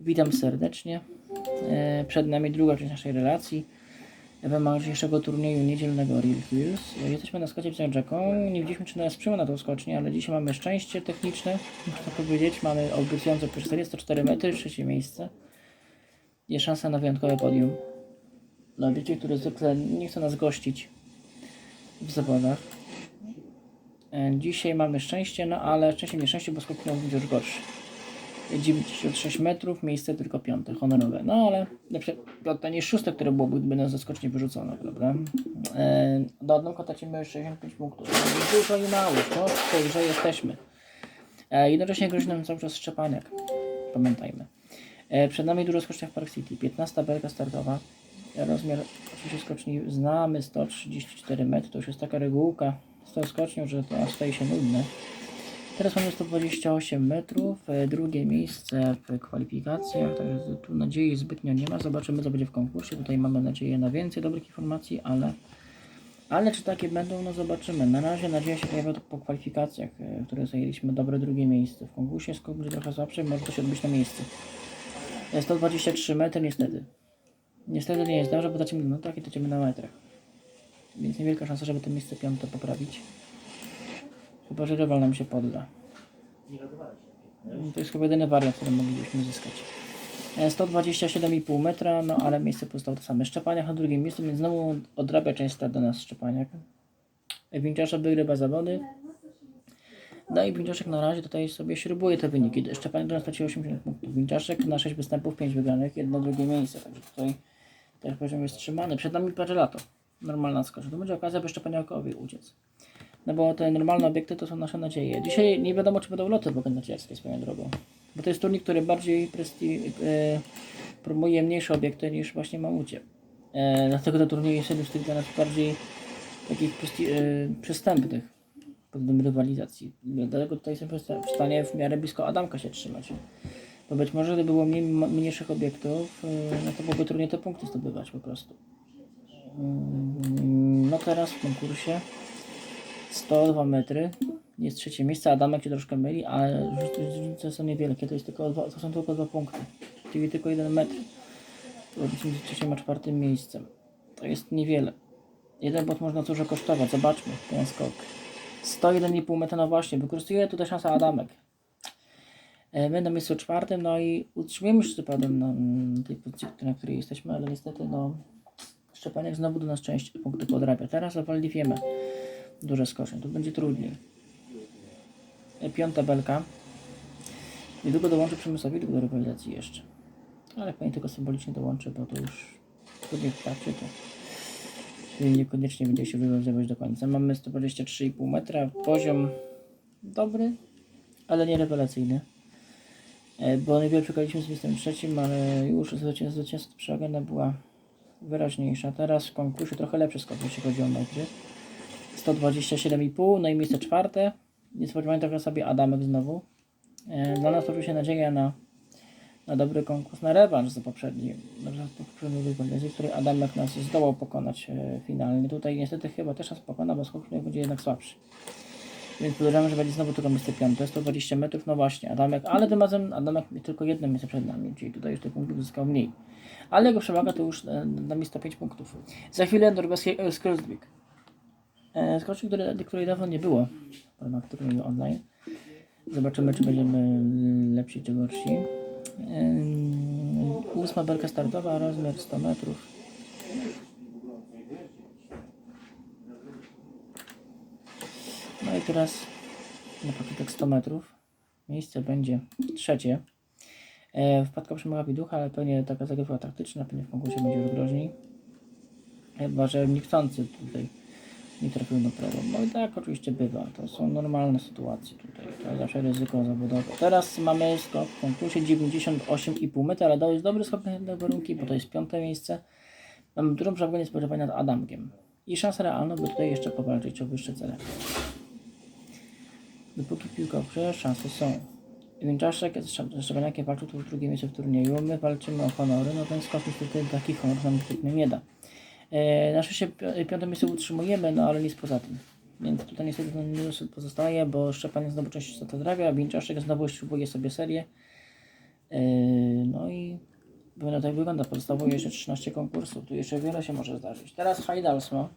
Witam serdecznie. E, Przed nami druga część naszej relacji. W ramach dzisiejszego turnieju niedzielnego Real Hills. E, Jesteśmy na skocie z Jacką. Nie widzieliśmy, czy nas przyjmą na tą skocznię, ale dzisiaj mamy szczęście techniczne. Można powiedzieć, mamy obiecujące pierwsze 404 metry, trzecie miejsce. Jest szansa na wyjątkowe podium. Dla dzieci, które zwykle nie chcą nas gościć w zawodach. E, Dzisiaj mamy szczęście, no ale szczęście nieszczęście, bo skok być już gorszy. 96 metrów, miejsce tylko piąte, honorowe. No ale lepsze piąte niż szóste, które byłoby, nas zaskocznie wyrzucono, prawda? E, do odnomka tracimy 65 punktów. Dużo i mało, no w tej grze jesteśmy. E, jednocześnie grozi nam cały czas Szczepaniak. Pamiętajmy. E, przed nami dużo skocznia w Park City. 15 belka startowa. Rozmiar oczywiście skoczni znamy, 134 metry. To już jest taka regułka z tą skocznią, że to aż staje się nudne. Teraz mamy 128 metrów, e, drugie miejsce w kwalifikacjach, także tu nadziei zbytnio nie ma. Zobaczymy co będzie w konkursie. Tutaj mamy nadzieję na więcej dobrych informacji, ale, ale czy takie będą, no zobaczymy. Na razie nadzieja się pojawia po kwalifikacjach, e, w których zajęliśmy dobre drugie miejsce. W konkursie skok będzie trochę słabszy, może to się odbyć na miejsce. E, 123 metry niestety. Niestety nie jest dobrze, bo tracimy na minutach i tracimy na metrach. Więc niewielka szansa, żeby to miejsce piąte poprawić. Chyba, że rywal nam się podda. To jest chyba jedyny wariant, który moglibyśmy zyskać. E, 127,5 metra, no ale miejsce pozostało to same. Szczepaniak na drugim miejscu, więc znowu odrabia część strat do nas Szczepaniak. Winciaszek wygrywa zawody. No i Winciaszek na razie tutaj sobie śrubuje te wyniki. Szczepaniak do nas stracił 80 punktów. Winciaszek na 6 występów, 5 wygranych, jedno drugie miejsce. Także tutaj też poziom jest trzymany. Przed nami parę lato. Normalna skocz. To będzie okazja, by Szczepaniakowi uciec. No bo te normalne obiekty to są nasze nadzieje. Dzisiaj nie wiadomo, czy będą loty bogacierskie swoją drogą. Bo to jest turniej, który bardziej presti- e, promuje mniejsze obiekty niż właśnie mamucie. E, dlatego te turnieje są już tych dla nas bardziej takich presti- e, przystępnych pod względem rywalizacji. Dlatego tutaj jestem w stanie w miarę blisko Adamka się trzymać. Bo być może gdyby było mniej, mniejszych obiektów, e, no to byłoby trudniej te punkty zdobywać po prostu. Mm, No teraz w konkursie 102 metry. Jest trzecie miejsce. Adamek się troszkę myli, ale różnice są niewielkie. To, jest tylko dwa, to są tylko dwa punkty. Czyli tylko jeden metr. Robiliśmy z trzecim a czwartym miejscem. To jest niewiele. Jeden bot można dużo kosztować. Zobaczmy ten skok. 101,5 metra, no właśnie. Wykorzystuje tutaj szansę Adamek. E, My na miejscu czwartym, no i utrzymujemy się przypadem na tej pozycji, na której jesteśmy, ale niestety no Szczepaniak znowu do nas część punktów podrabia. Teraz zawalili wiemy duże skoczenie. Tu będzie trudniej. E, Piąta belka. Niedługo dołączy Przemysłowi do rywalizacji jeszcze. Ale pewnie tylko symbolicznie dołączy, bo to już trudniej wystarczy. To to niekoniecznie będzie się wywiązywać do końca. Mamy 123,5 metra. Poziom dobry, ale nie rewelacyjny. E, Bo najpierw przegraliśmy z miejscem trzecim, ale już zwycięstwo przegrana była wyraźniejsza. Teraz w konkursie trochę lepszy skok, jeśli chodzi o metry. 127,5, no i miejsce czwarte. Niespodziewanie trafia sobie Adamek znowu. E, Dla nas toczy się nadzieja na, na dobry konkurs, na rewanż za poprzedniej rywalizacji, w której Adamek nas zdołał pokonać e, finalnie. Tutaj niestety chyba też nas pokona, bo skok będzie jednak słabszy. Więc podejrzewamy, że będzie znowu tylko miejsce piąte, 120 metrów, no właśnie, Adamek, ale tym razem Adamek tylko jedno miejsce przed nami, czyli tutaj już tych punktów uzyskał mniej. Ale jego przewaga to już e, na mi 105 punktów. Za chwilę norweski Skrzdvik. E, Skoczek, której, której dawno nie było w ramach turnieju online. Zobaczymy, czy będziemy lepsi czy gorsi. Ym, Ósma belka startowa, rozmiar 100 metrów. No i teraz na początek 100 metrów. Miejsce będzie trzecie. E, wpadka przemówi ducha, ale pewnie taka zagrywka taktyczna, pewnie w konkursie będzie groźniej. Chyba, że niechcący tutaj nie trafił na prawo. No i tak oczywiście bywa. To są normalne sytuacje tutaj. To jest zawsze ryzyko zawodowe. Teraz mamy skok w konkursie 98,5 metra, ale jest dobry skok na warunki, bo to jest piąte miejsce. Mamy dużą przewagę niespodziewanie nad Adamkiem. I szansę realną, by tutaj jeszcze powalczyć o wyższe cele. Dopóki piłka w grze, szanse są. Wieńczaszek z Szczep- ze Szczepaniakiem walczył tu już drugie miejsce w turnieju. My walczymy o honory, no ten skok niestety taki honor nam nie da. E, na szczęście pi- piąte miejsce utrzymujemy, no ale nic poza tym. Więc tutaj niestety ten minus pozostaje, bo Szczepaniak znowu część to zdrawia, a Wieńczaszek znowu śrubuje sobie serię. E, no i Wygląda tak wygląda. Pozostało jeszcze 13 konkursów. Tu jeszcze wiele się może zdarzyć. Teraz Hajdalsmo.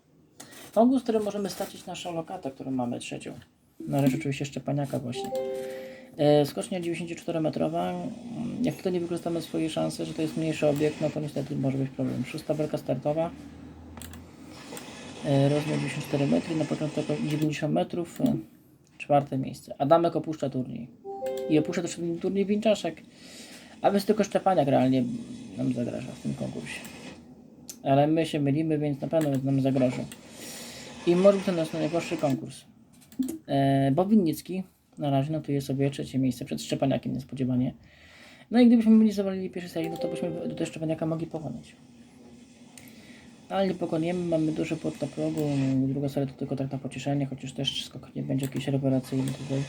Konkurs, który możemy stracić naszą lokatę, którą mamy trzecią. Na rzecz oczywiście Szczepaniaka właśnie. E, skocznia 94-metrowa. Jak tutaj nie wykorzystamy swojej szansy, że to jest mniejszy obiekt, no to niestety może być problem. Szósta belka startowa. E, rozmiar 94 metry, na początek 90 metrów. E, czwarte miejsce. Adamek opuszcza turniej. I opuszcza też turniej Winczaszek. A więc tylko Szczepaniak realnie nam zagraża w tym konkursie. Ale my się mylimy, więc na pewno nam zagrożą. I może to nasz najgorszy konkurs. E, bo Winnicki na razie notuje sobie trzecie miejsce przed Szczepaniakiem niespodziewanie. No i gdybyśmy byli zawalili pierwszy serii, no to byśmy do Szczepaniaka mogli pokonać. Ale nie pokoniemy, mamy duży płot na progu, no, druga seria to tylko tak na pocieszenie, chociaż też skok nie będzie jakiś rewelacyjny tutaj.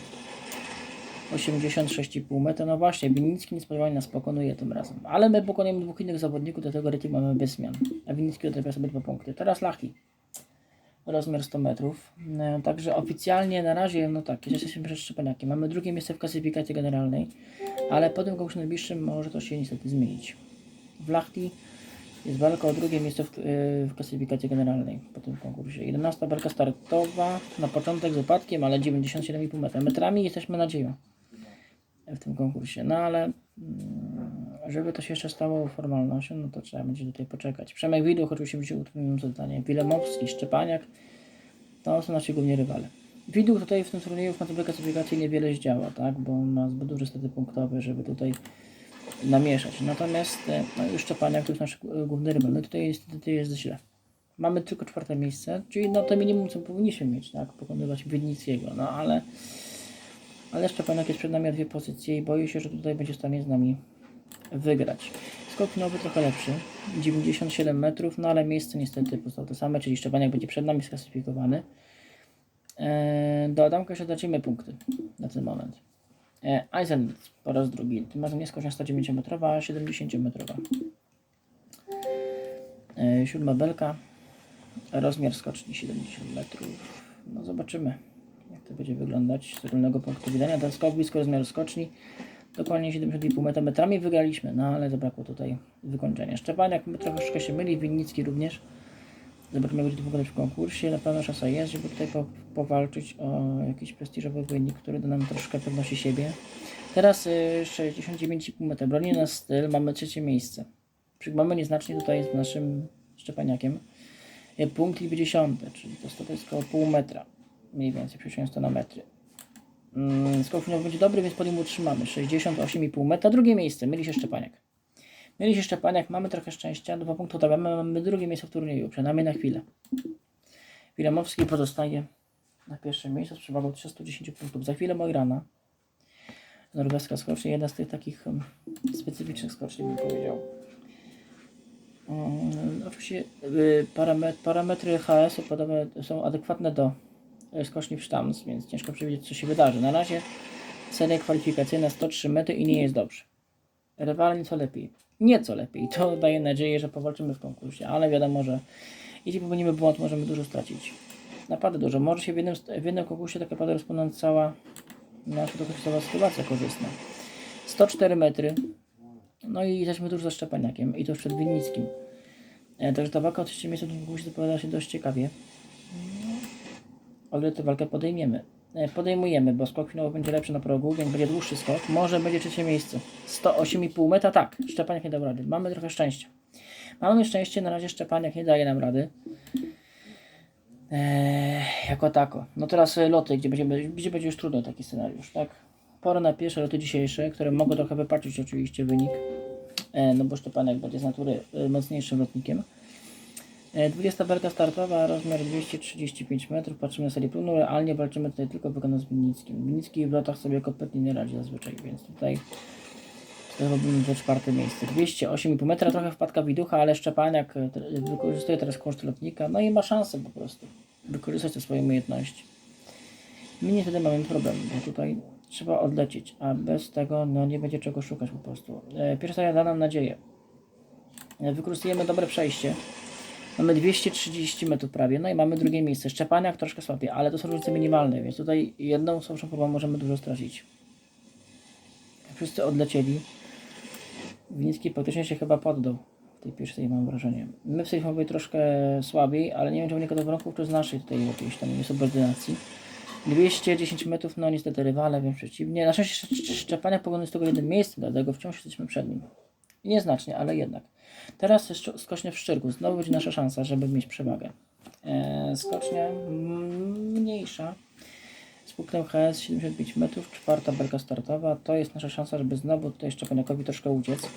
86,5 metra, no właśnie, Winnicki niespodziewanie nas pokonuje tym razem. Ale my pokonujemy dwóch innych zawodników, do tego rating mamy bez zmian. A Winnicki odrabia sobie dwa punkty. Teraz Lachi. Rozmiar 100 metrów. No, także oficjalnie na razie, no tak, jesteśmy przed Szczepaniakiem. Mamy drugie miejsce w klasyfikacji generalnej, ale po tym konkursie najbliższym może to się niestety zmienić. W Lachti jest walka o drugie miejsce w, yy, w klasyfikacji generalnej po tym konkursie. 11 walka startowa, na początek z upadkiem, ale 97,5 metra. Metrami jesteśmy nadzieją w tym konkursie. No ale mm, żeby to się jeszcze stało formalnością, no to trzeba będzie tutaj poczekać. Przemek Widuch oczywiście będzie utrudnionym zadanie. Wilemowski, Szczepaniak, to są nasi główni rywale. Widuch tutaj w tym turnieju w matematyce klasyfikacji niewiele zdziała, tak, bo on ma zbyt duże staty punktowe, żeby tutaj namieszać. Natomiast e, no już Szczepaniak to jest nasz e, główny rywal. No tutaj tutaj jest źle. Mamy tylko czwarte miejsce, czyli no to minimum co powinniśmy mieć, tak, pokonywać Widnickiego, no ale ale Szczepanek jest przed nami o dwie pozycje i boję się, że tutaj będzie w stanie z nami wygrać. Skok nowy trochę lepszy, 97 metrów, no ale miejsce niestety pozostało to same, czyli Szczepaniak będzie przed nami sklasyfikowany. Eee, do Adamka jeszcze tracimy punkty na ten moment. Eisen po raz drugi, tym razem nie skocznia 109 metrowa, a 70 metrowa. Eee, siódma belka, rozmiar skoczni 70 metrów. No zobaczymy jak to będzie wyglądać z ogólnego punktu widzenia. Ten skok blisko rozmiaru skoczni, dokładnie 70,5 metra metrami wygraliśmy, no ale zabrakło tutaj wykończenia. Szczepaniak troszeczkę się myli, Winnicki również. Zobaczymy, jak będzie wyglądać w konkursie. Na pewno szansa jest, żeby tutaj po, powalczyć o jakiś prestiżowy wynik, który da nam troszkę pewności siebie. Teraz y, 69,5 metra. Broni nas styl, mamy trzecie miejsce. Mamy nieznacznie tutaj z naszym Szczepaniakiem. Y, Punkt liczby dziesiąte, czyli to, jest około pół metra mniej więcej, przeciągnąć to na metry. Mm, skok będzie dobry, więc podium utrzymamy. 68,5 metra. Drugie miejsce, myli się Szczepaniak. Się Szczepaniak, mamy trochę szczęścia, dwa punkty odrabiamy, mamy drugie miejsce w turnieju, przynajmniej na chwilę. Wilemowski pozostaje na pierwszym miejscu z przewagą 310 punktów. Za chwilę Mojrana. Norweska skocznia, jedna z tych takich um, specyficznych skoczni bym powiedział. Um, oczywiście y, paramet, parametry HS-u podobne są adekwatne do skoczni w sztams, więc ciężko przewidzieć, co się wydarzy. Na razie seria kwalifikacyjna 103 metry i nie jest dobrze. Rywale nieco lepiej. Nieco lepiej. To daje nadzieję, że powalczymy w konkursie, ale wiadomo, że jeśli popełnimy błąd, możemy dużo stracić. Naprawdę dużo. Może się w jednym, w jednym konkursie tak naprawdę rozpłynąć cała nasza dotychczasowa sytuacja korzystna. 104 metry. No i jesteśmy tuż za Szczepaniakiem i to już przed Winnickim. E, także ta walka o trzecie miejsce w tym konkursie zapowiada się dość ciekawie ale tę walkę podejmiemy. E, Podejmujemy, bo skok finałowy będzie lepszy na progu, więc będzie dłuższy skok. Może będzie trzecie miejsce. 108,5 metra, tak. Szczepaniak nie dał rady. Mamy trochę szczęścia. Mamy szczęście, na razie Szczepaniak nie daje nam rady. Eee, jako tako. No teraz e, loty, gdzie, będziemy, gdzie będzie już trudno taki scenariusz, tak? Pora na pierwsze loty dzisiejsze, które mogą trochę wypaczyć oczywiście wynik. E, no bo Szczepaniak będzie z natury e, mocniejszym lotnikiem. E, 20 belka startowa, rozmiar 235 metrów, patrzymy na serię pełną, realnie walczymy tutaj tylko wykonać z Winnickim. Winnicki w lotach sobie kompletnie nie radzi zazwyczaj, więc tutaj robimy to czwarte miejsce. 208,5 metra, trochę wpadka widucha, ale Szczepaniak e, te- wykorzystuje teraz koszt lotnika, no i ma szansę po prostu wykorzystać te swoje umiejętności. My niestety mamy problem, bo tutaj trzeba odlecieć, a bez tego no, nie będzie czego szukać po prostu. E, Pierwsza seria da nam nadzieję. E, Wykorzystujemy dobre przejście. Mamy 230 metrów prawie, no i mamy drugie miejsce. Szczepaniak troszkę słabiej, ale to są różnice minimalne, więc tutaj jedną słabszą próbą możemy dużo stracić. Wszyscy odlecieli. Winicki praktycznie się chyba poddał w tej pierwszej, mam wrażenie. My w sejfowej troszkę słabiej, ale nie wiem, czy wynika to warunków, czy z naszej tutaj jakiejś tam niesubordynacji. 210 metrów, no niestety rywale, wiem przeciwnie. Na szczęście Szcz- Szczepania pogony z tego jednym miejsce, dlatego wciąż jesteśmy przed nim. I nieznacznie, ale jednak. Teraz skocznie w Szczyrku. Znowu będzie nasza szansa, żeby mieć przewagę. Mm, mniejsza. Z punktem HS 75 metrów, czwarta belka startowa. To jest nasza szansa, żeby znowu tutaj Szczepaniakowi troszkę uciec.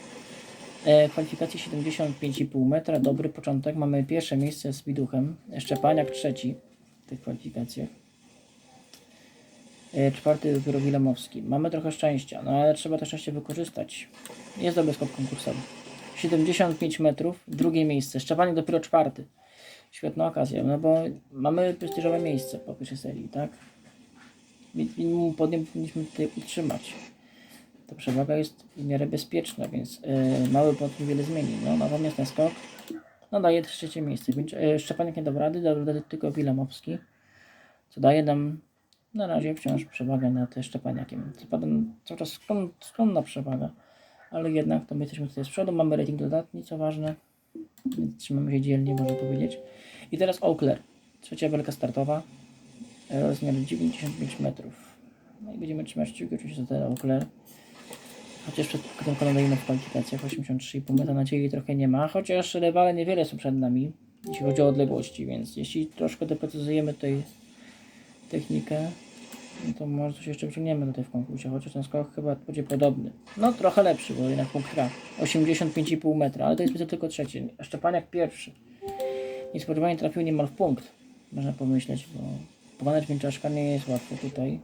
E, kwalifikacje 75,5 metra, dobry początek. Mamy pierwsze miejsce z Widuchem. Szczepaniak trzeci w tych kwalifikacjach. E, czwarty dopiero Wilemowski. Mamy trochę szczęścia, no ale trzeba to szczęście wykorzystać. Jest dobry skok konkursowy. 75 metrów, drugie miejsce. Szczepaniak dopiero czwarty. Świetna okazja, no bo mamy prestiżowe miejsce po pierwszej serii, tak? Minimum podium powinniśmy tutaj utrzymać. Ta przewaga jest w miarę bezpieczna, więc yy, mały błąd niewiele zmieni. No, natomiast ten skok no, daje trzecie miejsce. Yy, Szczepaniak nie dał rady, dał rady tylko Wilemowski, co daje nam na razie wciąż przewagę nad Szczepaniakiem. Co cały czas skromna przewaga, ale jednak to my jesteśmy tutaj z przodu, mamy rating dodatni, co ważne, więc trzymamy się dzielnie, można powiedzieć. I teraz Oakler, trzecia belka startowa, rozmiar 95 metrów. No i będziemy trzymać kciuki oczywiście za ten Oakler. Chociaż przed tym kolejnym w kwalifikacjach 83,5 metra nadziei trochę nie ma, chociaż rywale niewiele są przed nami, jeśli chodzi o odległości, więc jeśli troszkę doprecyzujemy tutaj technikę, no to może coś jeszcze wyciągniemy tutaj w konkursie, chociaż ten skok chyba będzie podobny. No trochę lepszy, bo jednak punkt traf. 85,5 metra, ale to jest tylko trzeci. A Szczepaniak pierwszy. Niespodziewanie trafił niemal w punkt, można pomyśleć, bo pokonać Mięczaszka nie jest łatwo tutaj,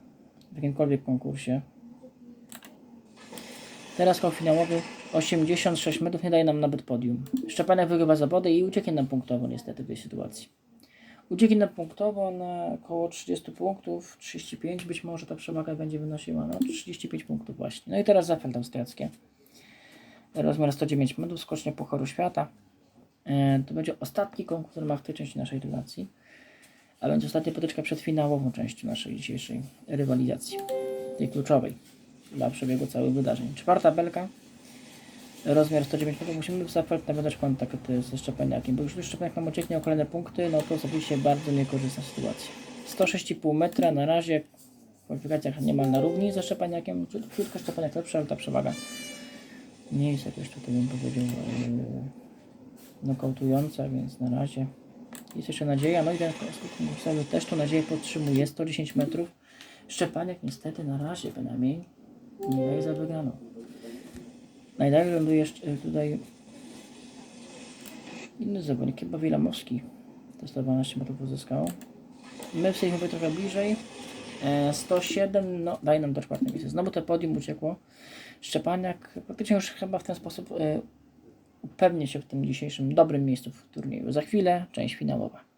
w jakimkolwiek konkursie. Teraz skok finałowy 86 metrów nie daje nam nawet podium. Szczepaniak wygrywa zawody i ucieknie nam punktowo niestety w tej sytuacji. Ucieknie nam punktowo na około 30 punktów, 35 być może ta przewaga będzie wynosiła, no 35 punktów właśnie. No i teraz Zafeld austriackie. Rozmiar 109 metrów, skocznie Pucharu Świata. E, to będzie ostatni konkurs w tej części naszej relacji, a będzie ostatnia potyczka przed finałową częścią naszej dzisiejszej rywalizacji, tej kluczowej dla przebiegu całych wydarzeń. Czwarta belka, rozmiar 109 metrów. Musimy w Zafeld nawiązać kontakt e, ze Szczepaniakiem, bo już Szczepaniak nam ucieknie o kolejne punkty, no to zrobi się bardzo niekorzystna sytuacja. 106,5 metra na razie w kwalifikacjach niemal na równi ze Szczepaniakiem. Chwilkę Szczepaniak lepszy, ale ta przewaga nie jest jakoś tutaj bym powiedział yy, nokautująca, więc na razie jest jeszcze nadzieja. No i ten konkursowy też tu nadzieję podtrzymuje. 110 metrów. Szczepaniak niestety na razie bynajmniej nie daje za wygraną. Najdalej ląduje y, tutaj inny zawodnik, chyba Wilamowski. To 112 metrów uzyskał. My chwili trochę bliżej. E, 107, no daj nam do czwartej miejsca. Znowu to podium uciekło. Szczepaniak praktycznie już chyba w ten sposób e, upewni się w tym dzisiejszym dobrym miejscu w turnieju. Za chwilę część finałowa.